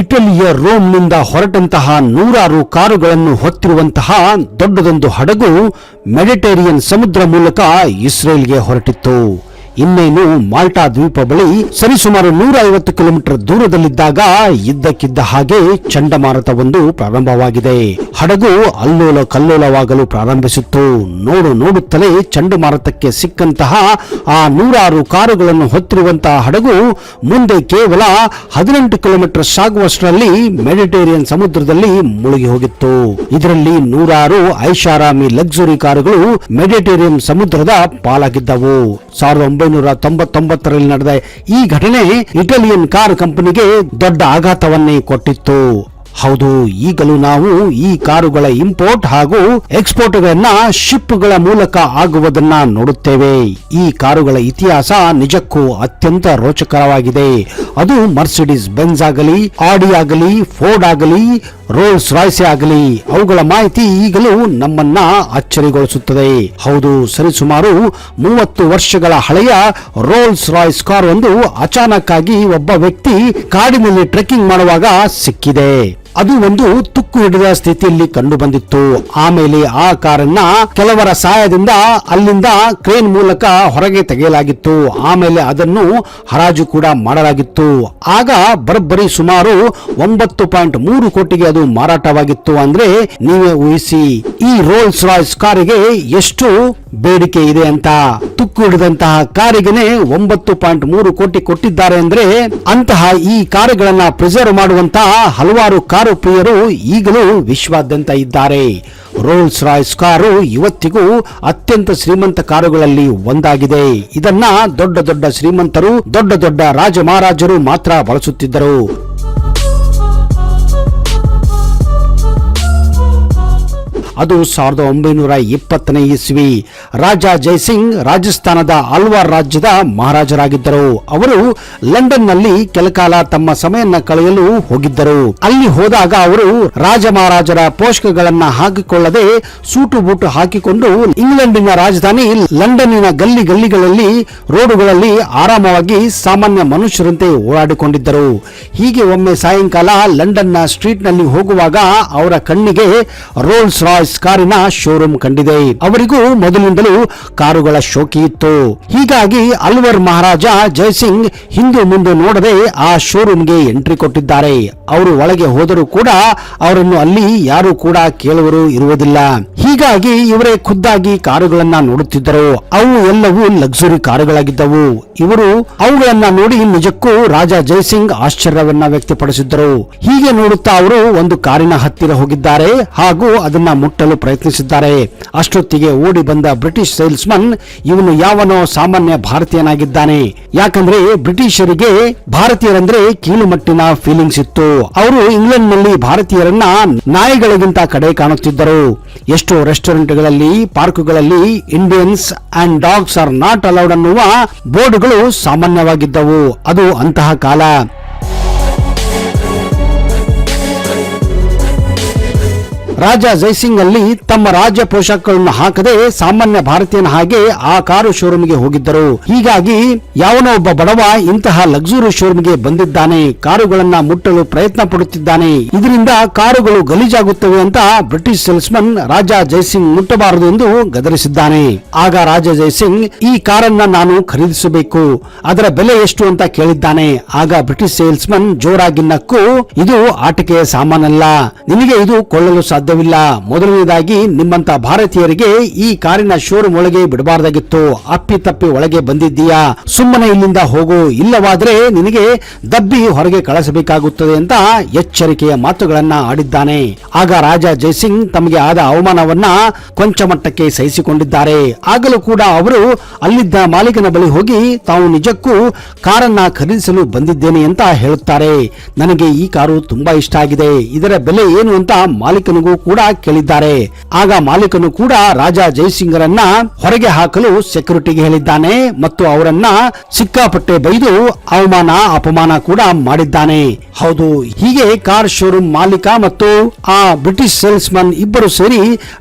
ಇಟಲಿಯ ರೋಮ್ನಿಂದ ಹೊರಟಂತಹ ನೂರಾರು ಕಾರುಗಳನ್ನು ಹೊತ್ತಿರುವಂತಹ ದೊಡ್ಡದೊಂದು ಹಡಗು ಮೆಡಿಟೇರಿಯನ್ ಸಮುದ್ರ ಮೂಲಕ ಇಸ್ರೇಲ್ಗೆ ಹೊರಟಿತ್ತು. ಇನ್ನೇನು ಮಾಲ್ಟಾ ದ್ವೀಪ ಬಳಿ ಸರಿಸುಮಾರು ನೂರ ಐವತ್ತು ಕಿಲೋಮೀಟರ್ ದೂರದಲ್ಲಿದ್ದಾಗ ಇದ್ದಕ್ಕಿದ್ದ ಹಾಗೆ ಚಂಡಮಾರುತವೊಂದು ಪ್ರಾರಂಭವಾಗಿದೆ. ಹಡಗು ಅಲ್ಲೋಲ ಕಲ್ಲೋಲವಾಗಲು ಪ್ರಾರಂಭಿಸಿತ್ತು. ನೋಡು ನೋಡುತ್ತಲೇ ಚಂಡಮಾರುತಕ್ಕೆ ಸಿಕ್ಕಂತಹ ಆ ನೂರಾರು ಕಾರುಗಳನ್ನು ಹೊತ್ತಿರುವಂತಹ ಹಡಗು ಮುಂದೆ ಕೇವಲ ಹದಿನೆಂಟು ಕಿಲೋಮೀಟರ್ ಸಾಗುವಷ್ಟರಲ್ಲಿ ಮೆಡಿಟೇರಿಯನ್ ಸಮುದ್ರದಲ್ಲಿ ಮುಳುಗಿ ಹೋಗಿತ್ತು. ಇದರಲ್ಲಿ ನೂರಾರು ಐಷಾರಾಮಿ ಲಕ್ಸುರಿ ಕಾರುಗಳು ಮೆಡಿಟೇರಿಯನ್ ಸಮುದ್ರದ ಪಾಲಾಗಿದ್ದವು. ಸಾವಿರದ ಒಂಬೈನೂರ ತೊಂಬತ್ತೊಂಬತ್ತರಲ್ಲಿ ನಡೆದ ಈ ಘಟನೆ ಇಟಾಲಿಯನ್ ಕಾರ್ ಕಂಪನಿಗೆ ದೊಡ್ಡ ಆಘಾತವನ್ನೇ ಕೊಟ್ಟಿತ್ತು. ಹೌದು, ಈಗಲೂ ನಾವು ಈ ಕಾರುಗಳ ಇಂಪೋರ್ಟ್ ಹಾಗೂ ಎಕ್ಸ್ಪೋರ್ಟ್ಗಳನ್ನ ಶಿಪ್ಗಳ ಮೂಲಕ ಆಗುವುದನ್ನ ನೋಡುತ್ತೇವೆ. ಈ ಕಾರುಗಳ ಇತಿಹಾಸ ನಿಜಕ್ಕೂ ಅತ್ಯಂತ ರೋಚಕರವಾಗಿದೆ. ಅದು ಮರ್ಸಿಡಿಸ್ ಬೆನ್ಸ್ ಆಗಲಿ, ಆಡಿ ಆಗಲಿ, ಫೋರ್ಡ್ ಆಗಲಿ ರೋಲ್ಸ್ ರಾಯ್ಸೆ ಆಗಲಿ, ಅವುಗಳ ಮಾಹಿತಿ ಈಗಲೂ ನಮ್ಮನ್ನ ಅಚ್ಚರಿಗೊಳಿಸುತ್ತದೆ. ಹೌದು ಸರಿಸುಮಾರು ಮೂವತ್ತು ವರ್ಷಗಳ ಹಳೆಯ ರೋಲ್ಸ್ ರಾಯ್ಸ್ ಕಾರ್ ಒಂದು ಅಚಾನಕ್ ಆಗಿ ಒಬ್ಬ ವ್ಯಕ್ತಿ ಕಾಡಿನಲ್ಲಿ ಟ್ರೆಕ್ಕಿಂಗ್ ಮಾಡುವಾಗ ಸಿಕ್ಕಿದೆ. ಅದು ಒಂದು ತುಕ್ಕು ಹಿಡಿದ ಸ್ಥಿತಿಯಲ್ಲಿ ಕಂಡು ಬಂದಿತ್ತು ಆಮೇಲೆ ಆ ಕಾರನ್ನ ಕೆಲವರ ಸಹಾಯದಿಂದ ಅಲ್ಲಿಂದ ಕ್ರೇನ್ ಮೂಲಕ ಹೊರಗೆ ತೆಗೆಯಲಾಗಿತ್ತು. ಆಮೇಲೆ ಅದನ್ನು ಹರಾಜು ಕೂಡ ಮಾಡಲಾಗಿತ್ತು. ಆಗ ಬರಬ್ಬರಿ ಸುಮಾರು ಒಂಬತ್ತು ಪಾಯಿಂಟ್ ಮೂರು ಕೋಟಿಗೆ ಅದು ಮಾರಾಟವಾಗಿತ್ತು ಅಂದ್ರೆ ನೀವೇ ಊಹಿಸಿ, ಈ ರೋಲ್ಸ್ ರಾಯ್ಸ್ ಕಾರಿಗೆ ಎಷ್ಟು ಬೇಡಿಕೆ ಇದೆ ಅಂತ ತುಕ್ಕು ಹಿಡಿದಂತಹ ಕಾರಿಗೆನೆ ಒಂಬತ್ತು ಪಾಯಿಂಟ್ ಮೂರು ಕೋಟಿ ಕೊಟ್ಟಿದ್ದಾರೆ ಅಂದ್ರೆ ಅಂತಹ ಈ ಕಾರುಗಳನ್ನ ಪ್ರಿಸರ್ವ್ ಮಾಡುವಂತಹ ಹಲವಾರು ಕಾರು ಪ್ರಿಯರು ಈಗಲೂ ವಿಶ್ವಾದ್ಯಂತ ಇದ್ದಾರೆ. ರೋಲ್ಸ್ ರಾಯ್ಸ್ ಕಾರು ಇವತ್ತಿಗೂ ಅತ್ಯಂತ ಶ್ರೀಮಂತ ಕಾರುಗಳಲ್ಲಿ ಒಂದಾಗಿದೆ. ಇದನ್ನ ದೊಡ್ಡ ದೊಡ್ಡ ಶ್ರೀಮಂತರು, ದೊಡ್ಡ ದೊಡ್ಡ ರಾಜ ಮಹಾರಾಜರು ಮಾತ್ರ ಬಳಸುತ್ತಿದ್ದರು. ಅದು ಸಾವಿರದ ಒಂಬೈನೂರ ಇಪ್ಪತ್ತನೇ ಇಸ್ವಿ. ರಾಜ ಜೈಸಿಂಗ್ ರಾಜಸ್ಥಾನದ ಅಲ್ವಾರ್ ರಾಜ್ಯದ ಮಹಾರಾಜರಾಗಿದ್ದರು. ಅವರು ಲಂಡನ್ನಲ್ಲಿ ಕೆಲಕಾಲ ತಮ್ಮ ಸಮಯನ್ನ ಕಳೆಯಲು ಹೋಗಿದ್ದರು. ಅಲ್ಲಿ ಹೋದಾಗ ಅವರು ರಾಜ ಮಹಾರಾಜರ ಪೋಷಕಗಳನ್ನ ಹಾಕಿಕೊಳ್ಳದೆ ಸೂಟು ಬೂಟು ಹಾಕಿಕೊಂಡು ಇಂಗ್ಲೆಂಡಿನ ರಾಜಧಾನಿ ಲಂಡನ್ನಿನ ಗಲ್ಲಿ ಗಲ್ಲಿಗಳಲ್ಲಿ, ರೋಡುಗಳಲ್ಲಿ ಆರಾಮವಾಗಿ ಸಾಮಾನ್ಯ ಮನುಷ್ಯರಂತೆ ಓಡಾಡಿಕೊಂಡಿದ್ದರು. ಹೀಗೆ ಒಮ್ಮೆ ಸಾಯಂಕಾಲ ಲಂಡನ್ನ ಸ್ಟ್ರೀಟ್ನಲ್ಲಿ ಹೋಗುವಾಗ ಅವರ ಕಣ್ಣಿಗೆ ರೋಲ್ಸ್ ರಾಯ್ಸ್ ಕಾರಿನ ಶೋರೂಮ್ ಕಂಡಿದೆ. ಅವರಿಗೂ ಮೊದಲಿನಿಂದಲೂ ಕಾರುಗಳ ಶೋಕಿ ಇತ್ತು. ಹೀಗಾಗಿ ಅಲ್ವರ್ ಮಹಾರಾಜ ಜಯಸಿಂಗ್ ಹಿಂದೆ ಮುಂದೆ ನೋಡದೆ ಆ ಶೋರೂಮ್ಗೆ ಎಂಟ್ರಿ ಕೊಟ್ಟಿದ್ದಾರೆ. ಅವರು ಒಳಗೆ ಹೋದರೂ ಕೂಡ ಅವರನ್ನು ಅಲ್ಲಿ ಯಾರು ಕೂಡ ಕೇಳುವರು ಇರುವುದಿಲ್ಲ. ಹೀಗಾಗಿ ಇವರೇ ಖುದ್ದಾಗಿ ಕಾರುಗಳನ್ನ ನೋಡುತ್ತಿದ್ದರು. ಅವು ಎಲ್ಲವೂ ಲಕ್ಸುರಿ ಕಾರುಗಳಾಗಿದ್ದವು. ಇವರು ಅವುಗಳನ್ನ ನೋಡಿ ನಿಜಕ್ಕೂ ರಾಜ ಜಯಸಿಂಗ್ ಆಶ್ಚರ್ಯವನ್ನ ವ್ಯಕ್ತಪಡಿಸಿದ್ದರು. ಹೀಗೆ ನೋಡುತ್ತಾ ಅವರು ಒಂದು ಕಾರಿನ ಹತ್ತಿರ ಹೋಗಿದ್ದಾರೆ ಹಾಗೂ ಅದನ್ನ ಮುಟ್ಟಲು ಪ್ರಯತ್ನಿಸಿದ್ದಾರೆ. ಅಷ್ಟೊತ್ತಿಗೆ ಓಡಿ ಬಂದ ಬ್ರಿಟಿಷ್ ಸೇಲ್ಸ್ಮನ್ ಇವನು ಯಾವನೋ ಸಾಮಾನ್ಯ ಭಾರತೀಯನಾಗಿದ್ದಾನೆ. ಯಾಕಂದ್ರೆ ಬ್ರಿಟಿಷರಿಗೆ ಭಾರತೀಯರಂದ್ರೆ ಕೀಳುಮಟ್ಟಿನ ಫೀಲಿಂಗ್ಸ್ ಇತ್ತು. ಅವರು ಇಂಗ್ಲೆಂಡ್ನಲ್ಲಿ ಭಾರತೀಯರನ್ನ ನಾಯಿಗಳಿಗಿಂತ ಕಡೆ ಕಾಣುತ್ತಿದ್ದರು. ಎಷ್ಟೋ ರೆಸ್ಟೋರೆಂಟ್ಗಳಲ್ಲಿ, ಪಾರ್ಕ್ಗಳಲ್ಲಿ Indians and dogs are not allowed ಅನ್ನುವ ಬೋರ್ಡ್ಗಳು ಸಾಮಾನ್ಯವಾಗಿದ್ದವು. ಅದು ಅಂತಹ ಕಾಲ. ರಾಜ ಜೈಸಿಂಗ್ ಅಲ್ಲಿ ತಮ್ಮ ರಾಜ್ಯ ಪೋಷಕಗಳನ್ನು ಹಾಕದೆ ಸಾಮಾನ್ಯ ಭಾರತೀಯನ ಹಾಗೆ ಆ ಕಾರು ಶೋರೂಮ್ಗೆ ಹೋಗಿದ್ದರು. ಹೀಗಾಗಿ ಯಾವನೋ ಒಬ್ಬ ಬಡವ ಇಂತಹ ಲಕ್ಸುರಿ ಶೋರೂಮ್ಗೆ ಬಂದಿದ್ದಾನೆ. ಕಾರುಗಳನ್ನ ಮುಟ್ಟಲು ಪ್ರಯತ್ನ ಪಡುತ್ತಿದ್ದಾನೆ. ಇದರಿಂದ ಕಾರುಗಳು ಗಲೀಜಾಗುತ್ತವೆ ಅಂತ ಬ್ರಿಟಿಷ್ ಸೇಲ್ಸ್ಮನ್ ರಾಜ ಜೈಸಿಂಗ್ ಮುಟ್ಟಬಾರದು ಎಂದು ಗದರಿಸಿದ್ದಾನೆ. ಆಗ ರಾಜ ಜೈಸಿಂಗ್, ಈ ಕಾರನ್ನ ನಾನು ಖರೀದಿಸಬೇಕು. ಅದರ ಬೆಲೆ ಎಷ್ಟು ಅಂತ ಕೇಳಿದ್ದಾನೆ. ಆಗ ಬ್ರಿಟಿಷ್ ಸೇಲ್ಸ್ಮನ್ ಜೋರಾಗಿ ನಕ್ಕು, ಇದು ಆಟಿಕೆಯ ಸಾಮಾನಲ್ಲ. ನಿನಗೆ ಇದು ಕೊಳ್ಳಲು ಸಾಧ್ಯವಿಲ್ಲ. ಮೊದಲನೇದಾಗಿ ನಿಮ್ಮಂತ ಭಾರತೀಯರಿಗೆ ಈ ಕಾರಿನ ಶೋರೂಮ್ ಒಳಗೆ ಬಿಡಬಾರ್ದಾಗಿತ್ತು. ಅಪ್ಪಿ ತಪ್ಪಿ ಒಳಗೆ ಬಂದಿದ್ದೀಯಾ? ಸುಮ್ಮನೆ ಇಲ್ಲಿಂದ ಹೋಗು. ಇಲ್ಲವಾದ್ರೆ ನಿನಗೆ ದಬ್ಬಿ ಹೊರಗೆ ಕಳಿಸಬೇಕಾಗುತ್ತದೆ ಅಂತ ಎಚ್ಚರಿಕೆಯ ಮಾತುಗಳನ್ನ ಆಡಿದ್ದಾನೆ. ಆಗ ರಾಜ ಜಯಸಿಂಗ್ ತಮಗೆ ಆದ ಅವಮಾನವನ್ನ ಕೊಂಚ ಮಟ್ಟಕ್ಕೆ ಸಹಿಸಿಕೊಂಡಿದ್ದಾರೆ. ಆಗಲೂ ಕೂಡ ಅವರು ಅಲ್ಲಿದ್ದ ಮಾಲೀಕನ ಬಳಿ ಹೋಗಿ ತಾವು ನಿಜಕ್ಕೂ ಕಾರನ್ನ ಖರೀದಿಸಲು ಬಂದಿದ್ದೇನೆ ಅಂತ ಹೇಳುತ್ತಾರೆ. ನನಗೆ ಈ ಕಾರು ತುಂಬಾ ಇಷ್ಟ ಆಗಿದೆ. ಇದರ ಬೆಲೆ ಏನು ಅಂತ ಮಾಲೀಕನಿಗೂ ಕೂಡ ಕೇಳಿದ್ದಾರೆ. ಆಗ ಮಾಲೀಕನು ಕೂಡ ರಾಜ ಜಯಸಿಂಗರನ್ನ ಹೊರಗೆ ಹಾಕಲು ಸೆಕ್ಯೂರಿಟಿಗೆ ಹೇಳಿದ್ದಾನೆ ಮತ್ತು ಅವರನ್ನ ಸಿಕ್ಕಾಪಟ್ಟೆ ಬೈದು ಅವಮಾನ, ಅಪಮಾನ ಕೂಡ ಮಾಡಿದ್ದಾನೆ. ಹೌದು, ಹೀಗೆ ಕಾರ್ ಶೋರೂಮ್ ಮಾಲೀಕ ಮತ್ತು ಆ ಬ್ರಿಟಿಷ್ ಸೇಲ್ಸ್ ಮನ್ ಇಬ್ಬರು ಸೇರಿ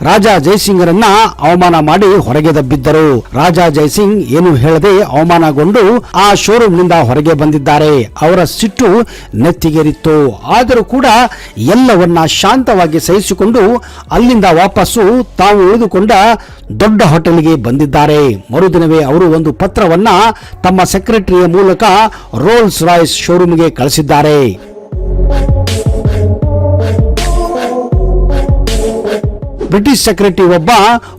ರಾಜ ಜಯಸಿಂಗರನ್ನ ಅವಮಾನ ಮಾಡಿ ಹೊರಗೆ ದಬ್ಬಿದ್ದರು. ರಾಜ ಜಯಸಿಂಗ್ ಏನು ಹೇಳದೆ ಅವಮಾನಗೊಂಡು ಆ ಶೋರೂಮ್ನಿಂದ ಹೊರಗೆ ಬಂದಿದ್ದಾರೆ. ಅವರ ಸಿಟ್ಟು ನೆತ್ತಿಗೇರಿತ್ತು. ಆದರೂ ಕೂಡ ಎಲ್ಲವನ್ನ ಶಾಂತವಾಗಿ ಸಹಿಸಿಕೊಂಡು ಅಲ್ಲಿಂದ ವಾಪಸ್ಸು ತಾವು ಉಳಿದುಕೊಂಡ ದೊಡ್ಡ ಹೋಟೆಲ್ಗೆ ಬಂದಿದ್ದಾರೆ. ಮರುದಿನವೇ ಅವರು ಒಂದು ಪತ್ರವನ್ನ ತಮ್ಮ ಸೆಕ್ರೆಟರಿಯ ಮೂಲಕ ರೋಲ್ಸ್ ರಾಯ್ಸ್ ಶೋರೂಮ್ಗೆ ಕಳಿಸಿದ್ದಾರೆ. ಬ್ರಿಟಿಷ್ ಸೆಕ್ರೆಟರಿ ಒಬ್ಬ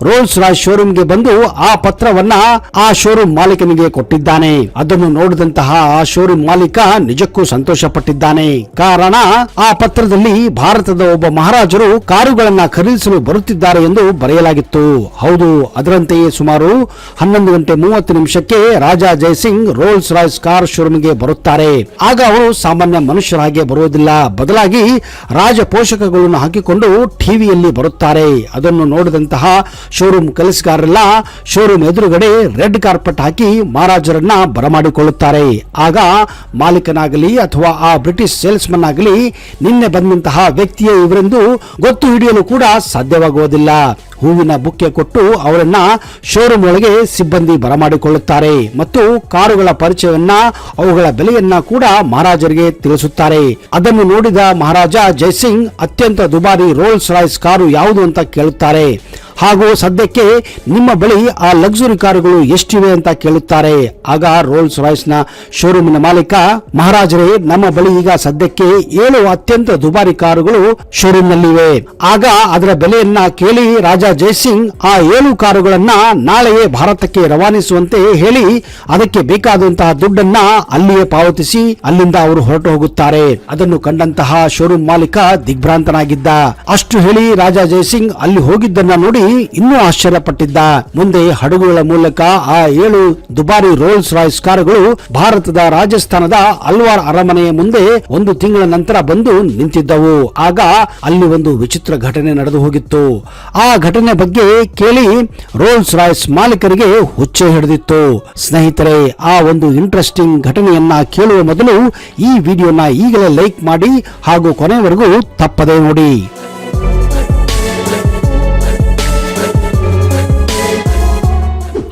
ರೋಲ್ಸ್ ರಾಯ್ಸ್ ಶೋರೂಮ್ಗೆ ಬಂದು ಆ ಪತ್ರವನ್ನ ಆ ಶೋರೂಮ್ ಮಾಲೀಕನಿಗೆ ಕೊಟ್ಟಿದ್ದಾನೆ. ಅದನ್ನು ನೋಡಿದಂತಹ ಆ ಶೋರೂಮ್ ಮಾಲೀಕ ನಿಜಕ್ಕೂ ಸಂತೋಷ ಪಟ್ಟಿದ್ದಾನೆ ಕಾರಣ, ಆ ಪತ್ರದಲ್ಲಿ ಭಾರತದ ಒಬ್ಬ ಮಹಾರಾಜರು ಕಾರುಗಳನ್ನ ಖರೀದಿಸಲು ಬರುತ್ತಿದ್ದಾರೆ ಎಂದು ಬರೆಯಲಾಗಿತ್ತು. ಹೌದು, ಅದರಂತೆಯೇ ಸುಮಾರು ಹನ್ನೊಂದು ಗಂಟೆ ಮೂವತ್ತು ನಿಮಿಷಕ್ಕೆ Raja Jaisingh Rolls Royce car ಶೋರೂಮ್ಗೆ ಬರುತ್ತಾರೆ. ಆಗ ಅವರು ಸಾಮಾನ್ಯ ಮನುಷ್ಯರ ಹಾಗೆ ಬರುವುದಿಲ್ಲ. ಬದಲಾಗಿ ರಾಜ ಪೋಷಕಗಳನ್ನು ಹಾಕಿಕೊಂಡು ಟಿವಿಯಲ್ಲಿ ಬರುತ್ತಾರೆ. ಅದನ್ನು ನೋಡಿದಂತಹ ಶೋರೂಮ್ ಕೆಲಸಗಾರರೆಲ್ಲ ಶೋರೂಮ್ ಎದುರುಗಡೆ ರೆಡ್ ಕಾರ್ಪೆಟ್ ಹಾಕಿ ಮಹಾರಾಜರನ್ನ ಬರಮಾಡಿಕೊಳ್ಳುತ್ತಾರೆ. ಆಗ ಮಾಲೀಕನಾಗಲಿ ಅಥವಾ ಆ ಬ್ರಿಟಿಷ್ ಸೇಲ್ಸ್ಮನ್ ಆಗಲಿ ನಿನ್ನೆ ಬಂದಂತಹ ವ್ಯಕ್ತಿಯೇ ಇವರೆಂದು ಗೊತ್ತು ಹಿಡಿಯಲು ಕೂಡ ಸಾಧ್ಯವಾಗುವುದಿಲ್ಲ. ಹೂವಿನ ಬುಕ್ಕೆ ಕೊಟ್ಟು ಅವರನ್ನ ಶೋರೂಮ್ ಒಳಗೆ ಸಿಬ್ಬಂದಿ ಬರಮಾಡಿಕೊಳ್ಳುತ್ತಾರೆ ಮತ್ತು ಕಾರುಗಳ ಪರಿಚಯವನ್ನ ಅವುಗಳ ಬೆಲೆಯನ್ನ ಕೂಡ ಮಹಾರಾಜರಿಗೆ ತಿಳಿಸುತ್ತಾರೆ. ಅದನ್ನು ನೋಡಿದ ಮಹಾರಾಜ ಜಯಸಿಂಗ್ ಅತ್ಯಂತ ದುಬಾರಿ ರೋಲ್ಸ್ ರಾಯ್ಸ್ ಕಾರು ಯಾವುದು ಅಂತ ಕೇಳುತ್ತಾರೆ. ಹಾಗೂ ಸದ್ಯಕ್ಕೆ ನಿಮ್ಮ ಬಳಿ ಆ ಲಕ್ಸುರಿ ಕಾರುಗಳು ಎಷ್ಟಿವೆ ಅಂತ ಕೇಳುತ್ತಾರೆ. ಆಗ ರೋಲ್ಸ್ ರಾಯ್ಸ್ನ ಶೋರೂಮಿನ ಮಾಲೀಕ ಮಹಾರಾಜರೇ, ನಮ್ಮ ಬಳಿ ಈಗ ಸದ್ಯಕ್ಕೆ ಏಳು ಅತ್ಯಂತ ದುಬಾರಿ ಕಾರುಗಳು ಶೋರೂಮ್ ನಲ್ಲಿವೆ ಆಗ ಅದರ ಬೆಲೆಯನ್ನ ಕೇಳಿ ರಾಜ ಜಯಸಿಂಗ್ ಆ ಏಳು ಕಾರುಗಳನ್ನ ನಾಳೆಯೇ ಭಾರತಕ್ಕೆ ರವಾನಿಸುವಂತೆ ಹೇಳಿ ಅದಕ್ಕೆ ಬೇಕಾದಂತಹ ದುಡ್ಡನ್ನ ಅಲ್ಲಿಯೇ ಪಾವತಿಸಿ ಅಲ್ಲಿಂದ ಅವರು ಹೊರಟು ಹೋಗುತ್ತಾರೆ. ಅದನ್ನು ಕಂಡಂತಹ ಶೋರೂಮ್ ಮಾಲೀಕ ದಿಗ್ಭ್ರಾಂತನಾಗಿದ್ದ. ಅಷ್ಟು ಹೇಳಿ ರಾಜ ಜಯಸಿಂಗ್ ಅಲ್ಲಿ ಹೋಗಿದ್ದನ್ನ ನೋಡಿ ಇನ್ನೂ ಆಶ್ಚರ್ಯಪಟ್ಟಿದ್ದ. ಮುಂದೆ ಹಡಗುಗಳ ಮೂಲಕ ಆ ಏಳು ದುಬಾರಿ ರೋಲ್ಸ್ ರಾಯ್ಸ್ ಕಾರುಗಳು ಭಾರತದ ರಾಜಸ್ಥಾನದ ಅಲ್ವಾರ್ ಅರಮನೆಯ ಮುಂದೆ ಒಂದು ತಿಂಗಳ ನಂತರ ಬಂದು ನಿಂತಿದ್ದವು. ಆಗ ಅಲ್ಲಿ ಒಂದು ವಿಚಿತ್ರ ಘಟನೆ ನಡೆದು ಹೋಗಿತ್ತು. ಆ ಬಗ್ಗೆ ಕೇಳಿ ರೋಲ್ಸ್ ರಾಯ್ಸ್ ಮಾಲೀಕರಿಗೆ ಹುಚ್ಚೆ ಹಿಡಿದಿತ್ತು. ಸ್ನೇಹಿತರೆ, ಆ ಒಂದು ಇಂಟ್ರೆಸ್ಟಿಂಗ್ ಘಟನೆಯನ್ನ ಕೇಳುವ ಮೊದಲು ಈ ವಿಡಿಯೋನ ಈಗಲೇ ಲೈಕ್ ಮಾಡಿ ಹಾಗೂ ಕೊನೆವರೆಗೂ ತಪ್ಪದೇ ನೋಡಿ.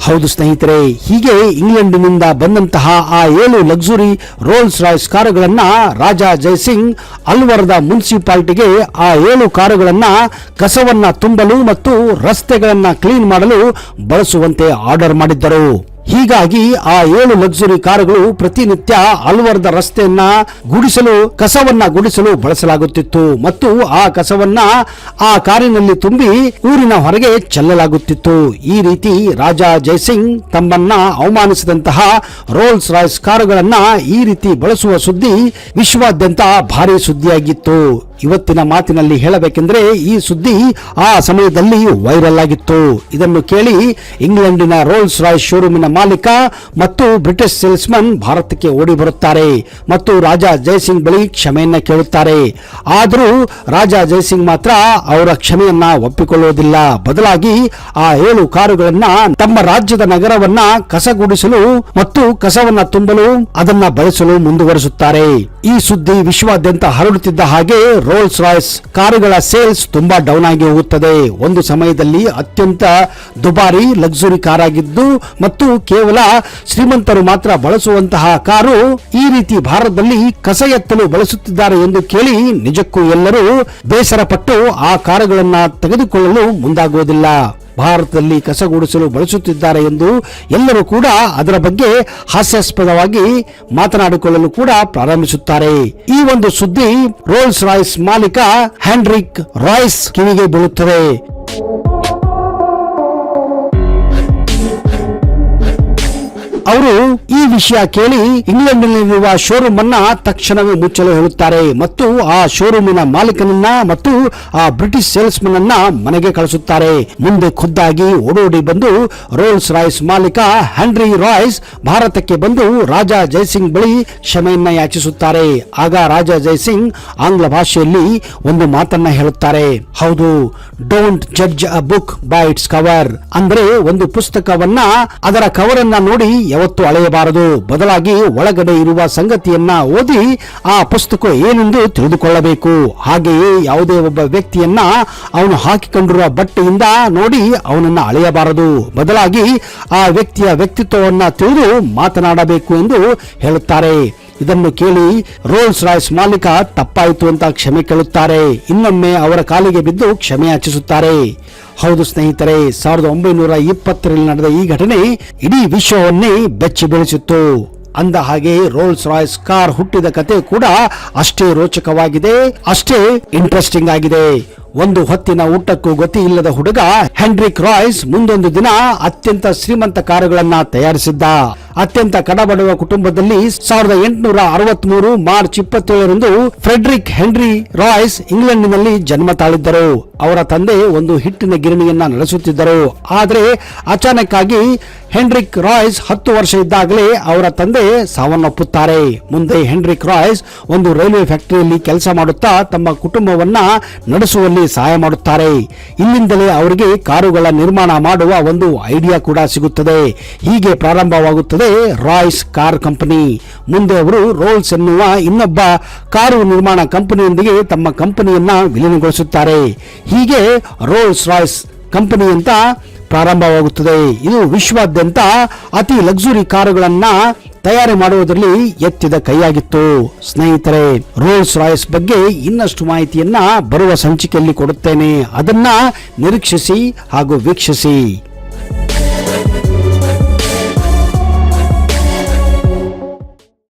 ಹೌದು ಸ್ನೇಹಿತರೆ, ಹೀಗೆ ಇಂಗ್ಲೆಂಡಿನಿಂದ ಬಂದಂತಹ ಆ ಏಳು ಲಕ್ಸುರಿ ರೋಲ್ಸ್ ರಾಯ್ಸ್ ಕಾರುಗಳನ್ನ ರಾಜ ಜಯಸಿಂಗ್ ಅಲ್ವರದ ಮುನ್ಸಿಪಾಲಿಟಿಗೆ ಆ ಏಳು ಕಾರುಗಳನ್ನ ಕಸವನ್ನ ತುಂಬಲು ಮತ್ತು ರಸ್ತೆಗಳನ್ನ ಕ್ಲೀನ್ ಮಾಡಲು ಬಳಸುವಂತೆ ಆರ್ಡರ್ ಮಾಡಿದ್ದರು. ಹೀಗಾಗಿ ಆ ಏಳು ಲಕ್ಸುರಿ ಕಾರುಗಳು ಪ್ರತಿನಿತ್ಯ ಅಲ್ವರ್ದ ರಸ್ತೆಯನ್ನ ಗುಡಿಸಲು, ಕಸವನ್ನ ಗುಡಿಸಲು ಬಳಸಲಾಗುತ್ತಿತ್ತು. ಮತ್ತು ಆ ಕಸವನ್ನ ಆ ಕಾರಿನಲ್ಲಿ ತುಂಬಿ ಊರಿನ ಹೊರಗೆ ಚೆಲ್ಲಲಾಗುತ್ತಿತ್ತು. ಈ ರೀತಿ ರಾಜ ಜಯಸಿಂಗ್ ತಮ್ಮನ್ನ ಅವಮಾನಿಸಿದಂತಹ ರೋಲ್ಸ್ ರಾಯ್ಸ್ ಕಾರುಗಳನ್ನ ಈ ರೀತಿ ಬಳಸುವ ಸುದ್ದಿ ವಿಶ್ವಾದ್ಯಂತ ಭಾರಿ ಸುದ್ದಿಯಾಗಿತ್ತು. ಇವತ್ತಿನ ಮಾತಿನಲ್ಲಿ ಹೇಳಬೇಕೆಂದರೆ ಈ ಸುದ್ದಿ ಆ ಸಮಯದಲ್ಲಿ ವೈರಲ್ ಆಗಿತ್ತು. ಇದನ್ನು ಕೇಳಿ ಇಂಗ್ಲೆಂಡಿನ ರೋಲ್ಸ್ ರಾಯ್ ಶೋರೂಮಿನ ಮಾಲೀಕ ಮತ್ತು ಬ್ರಿಟಿಷ್ ಸೇಲ್ಸ್ಮನ್ ಭಾರತಕ್ಕೆ ಓಡಿ ಬರುತ್ತಾರೆ ಮತ್ತು ರಾಜ ಜಯಸಿಂಗ್ ಬಳಿ ಕ್ಷಮೆಯನ್ನ ಕೇಳುತ್ತಾರೆ. ಆದರೂ ರಾಜ ಜಯಸಿಂಗ್ ಮಾತ್ರ ಅವರ ಕ್ಷಮೆಯನ್ನ ಒಪ್ಪಿಕೊಳ್ಳುವುದಿಲ್ಲ. ಬದಲಾಗಿ ಆ ಏಳು ಕಾರುಗಳನ್ನ ತಮ್ಮ ರಾಜ್ಯದ ನಗರವನ್ನ ಕಸಗುಡಿಸಲು ಮತ್ತು ಕಸವನ್ನ ತುಂಬಲು ಅದನ್ನ ಬಳಸಲು ಮುಂದುವರಿಸುತ್ತಾರೆ. ಈ ಸುದ್ದಿ ವಿಶ್ವಾದ್ಯಂತ ಹರಡುತ್ತಿದ್ದ ಹಾಗೆ ರೋಲ್ಸ್ ರಾಯ್ಸ್ ಕಾರುಗಳ ಸೇಲ್ಸ್ ತುಂಬಾ ಡೌನ್ ಆಗಿ ಹೋಗುತ್ತದೆ. ಒಂದು ಸಮಯದಲ್ಲಿ ಅತ್ಯಂತ ದುಬಾರಿ ಲಕ್ಸುರಿ ಕಾರಾಗಿದ್ದು ಮತ್ತು ಕೇವಲ ಶ್ರೀಮಂತರು ಮಾತ್ರ ಬಳಸುವಂತಹ ಕಾರು ಈ ರೀತಿ ಭಾರತದಲ್ಲಿ ಕಸ ಎತ್ತಲು ಬಳಸುತ್ತಿದ್ದಾರೆ ಎಂದು ಕೇಳಿ ನಿಜಕ್ಕೂ ಎಲ್ಲರೂ ಬೇಸರ ಪಟ್ಟು ಆ ಕಾರುಗಳನ್ನು ತೆಗೆದುಕೊಳ್ಳಲು ಮುಂದಾಗುವುದಿಲ್ಲ. ಭಾರತದಲ್ಲಿ ಕಸಗೂಡಿಸಲು ಬಳಸುತ್ತಿದ್ದಾರೆ ಎಂದು ಎಲ್ಲರೂ ಕೂಡ ಅದರ ಬಗ್ಗೆ ಹಾಸ್ಯಾಸ್ಪದವಾಗಿ ಮಾತನಾಡಿಕೊಳ್ಳಲು ಕೂಡ ಪ್ರಾರಂಭಿಸುತ್ತಾರೆ. ಈ ಒಂದು ಸುದ್ದಿ ರೋಲ್ಸ್ ರಾಯ್ಸ್ ಮಾಲೀಕ ಹ್ಯಾಂಡ್ರಿಕ್ ರಾಯ್ಸ್ ಕಿವಿಗೆ ಬೀಳುತ್ತದೆ. ಅವರು ಈ ವಿಷಯ ಕೇಳಿ ಇಂಗ್ಲೆಂಡ್ ನಲ್ಲಿರುವ ಶೋರೂಮ್ ಅನ್ನ ತಕ್ಷಣವೇ ಮುಚ್ಚಲು ಹೇಳುತ್ತಾರೆ ಮತ್ತು ಆ ಶೋರೂಮಿನ ಮಾಲೀಕನನ್ನ ಮತ್ತು ಆ ಬ್ರಿಟಿಷ್ ಸೇಲ್ಸ್ ಅನ್ನ ಮನೆಗೆ ಕಳಿಸುತ್ತಾರೆ. ಮುಂದೆ ಖುದ್ದಾಗಿ ಓಡೋಡಿ ಬಂದು ರೋಲ್ಸ್ ರಾಯ್ಸ್ ಮಾಲೀಕ ಹೆನ್ರಿ ರಾಯ್ಸ್ ಭಾರತಕ್ಕೆ ಬಂದು ರಾಜ ಜಯಸಿಂಗ್ ಬಳಿ ಕ್ಷಮೆಯನ್ನ ಯಾಚಿಸುತ್ತಾರೆ. ಆಗ ರಾಜ ಜಯಸಿಂಗ್ ಆಂಗ್ಲ ಭಾಷೆಯಲ್ಲಿ ಒಂದು ಮಾತನ್ನ ಹೇಳುತ್ತಾರೆ. ಹೌದು don't judge a book by its cover ಅಂದ್ರೆ ಒಂದು ಪುಸ್ತಕವನ್ನ ಅದರ ಕವರ್ ಅನ್ನ ನೋಡಿ ಯಾವತ್ತು ಅಳೆಯಬಾರದು. ಬದಲಾಗಿ ಒಳಗಡೆ ಇರುವ ಸಂಗತಿಯನ್ನ ಓದಿ ಆ ಪುಸ್ತಕ ಏನೆಂದು ತಿಳಿದುಕೊಳ್ಳಬೇಕು. ಹಾಗೆಯೇ ಯಾವುದೇ ಒಬ್ಬ ವ್ಯಕ್ತಿಯನ್ನ ಅವನು ಹಾಕಿಕೊಂಡಿರುವ ಬಟ್ಟೆಯಿಂದ ನೋಡಿ ಅವನನ್ನ ಅಳೆಯಬಾರದು. ಬದಲಾಗಿ ಆ ವ್ಯಕ್ತಿಯ ವ್ಯಕ್ತಿತ್ವವನ್ನ ತಿಳಿದು ಮಾತನಾಡಬೇಕು ಎಂದು ಹೇಳುತ್ತಾರೆ. ಇದನ್ನು ಕೇಳಿ ರೋಲ್ಸ್ ರಾಯ್ಸ್ ಮಾಲೀಕ ತಪ್ಪಾಯಿತು ಅಂತ ಕ್ಷಮೆ ಕೇಳುತ್ತಾರೆ. ಇನ್ನೊಮ್ಮೆ ಅವರ ಕಾಲಿಗೆ ಬಿದ್ದು ಕ್ಷಮೆ ಯಾಚಿಸುತ್ತಾರೆ. ಹೌದು ಸ್ನೇಹಿತರೆ, ಸಾವಿರದ ಒಂಬೈನೂರ ಇಪ್ಪತ್ತರಲ್ಲಿ ನಡೆದ ಈ ಘಟನೆ ಇಡೀ ವಿಶ್ವವನ್ನೇ ಬೆಚ್ಚಿ ಬೀಳಿಸಿತ್ತು. ಅಂದ ಹಾಗೆ ರೋಲ್ಸ್ ರಾಯ್ಸ್ ಕಾರ್ ಹುಟ್ಟಿದ ಕತೆ ಕೂಡ ಅಷ್ಟೇ ರೋಚಕವಾಗಿದೆ, ಅಷ್ಟೇ ಇಂಟ್ರೆಸ್ಟಿಂಗ್ ಆಗಿದೆ. ಒಂದು ಹೊತ್ತಿನ ಊಟಕ್ಕೂ ಗತಿ ಇಲ್ಲದ ಹುಡುಗ ಹೆನ್ರಿಕ್ ರಾಯ್ಸ್ ಮುಂದೊಂದು ದಿನ ಅತ್ಯಂತ ಶ್ರೀಮಂತ ಕಾರುಗಳನ್ನ ತಯಾರಿಸಿದ್ದ. ಅತ್ಯಂತ ಕಡಬಡುವ ಕುಟುಂಬದಲ್ಲಿ ಸಾವಿರದ ಎಂಟುನೂರ ಅರವತ್ತ್ ಮೂರು ಮಾರ್ಚ್ ಇಪ್ಪತ್ತೇಳರಂದು ಫ್ರೆಡ್ರಿಕ್ ಹೆನ್ರಿ ರಾಯ್ಸ್ ಇಂಗ್ಲೆಂಡಿನಲ್ಲಿ ಜನ್ಮ ತಾಳಿದ್ದರು. ಅವರ ತಂದೆ ಒಂದು ಹಿಟ್ಟಿನ ಗಿರಣಿಯನ್ನ ನಡೆಸುತ್ತಿದ್ದರು. ಆದರೆ ಅಚಾನಕ್ ಹೆನ್ರಿಕ್ ರಾಯ್ಸ್ ಹತ್ತು ವರ್ಷ ಇದ್ದಾಗಲೇ ಅವರ ತಂದೆ ಸಾವನ್ನಪ್ಪುತ್ತಾರೆ. ಮುಂದೆ ಹೆನ್ರಿಕ್ ರಾಯ್ಸ್ ಒಂದು ರೈಲ್ವೆ ಫ್ಯಾಕ್ಟರಿಯಲ್ಲಿ ಕೆಲಸ ಮಾಡುತ್ತಾ ತಮ್ಮ ಕುಟುಂಬವನ್ನ ನಡೆಸುವಲ್ಲಿ ಸಹಾಯ ಮಾಡುತ್ತಾರೆ. ಇಲ್ಲಿಂದಲೇ ಅವರಿಗೆ ಕಾರುಗಳ ನಿರ್ಮಾಣ ಮಾಡುವ ಒಂದು ಐಡಿಯಾ ಕೂಡ ಸಿಗುತ್ತದೆ. ಹೀಗೆ ಪ್ರಾರಂಭವಾಗುತ್ತದೆ. Royce car company. ಮುಂದೆ ಅವರು ರೋಲ್ಸ್ ಎನ್ನುವ ಇನ್ನೊಬ್ಬ ಕಾರು ನಿರ್ಮಾಣ ಕಂಪನಿಯೊಂದಿಗೆ ತಮ್ಮ ಕಂಪನಿಯನ್ನ ವಿಲೀನಗೊಳಿಸುತ್ತಾರೆ. ಹೀಗೆ ರೋಲ್ಸ್ ರಾಯ್ಸ್ ಕಂಪನಿ ಅಂತ ಪ್ರಾರಂಭವಾಗುತ್ತದೆ. ಇದು ವಿಶ್ವಾದ್ಯಂತ ಅತಿ ಲಕ್ಸುರಿ ಕಾರುಗಳನ್ನ ತಯಾರಿ ಮಾಡುವುದರಲ್ಲಿ ಎತ್ತಿದ ಕೈಯಾಗಿತ್ತು. ಸ್ನೇಹಿತರೆ, ರೋಲ್ಸ್ ರಾಯ್ಸ್ ಬಗ್ಗೆ ಇನ್ನಷ್ಟು ಮಾಹಿತಿಯನ್ನ ಬರುವ ಸಂಚಿಕೆಯಲ್ಲಿ ಕೊಡುತ್ತೇನೆ. ಅದನ್ನ ನಿರೀಕ್ಷಿಸಿ ಹಾಗೂ ವೀಕ್ಷಿಸಿ.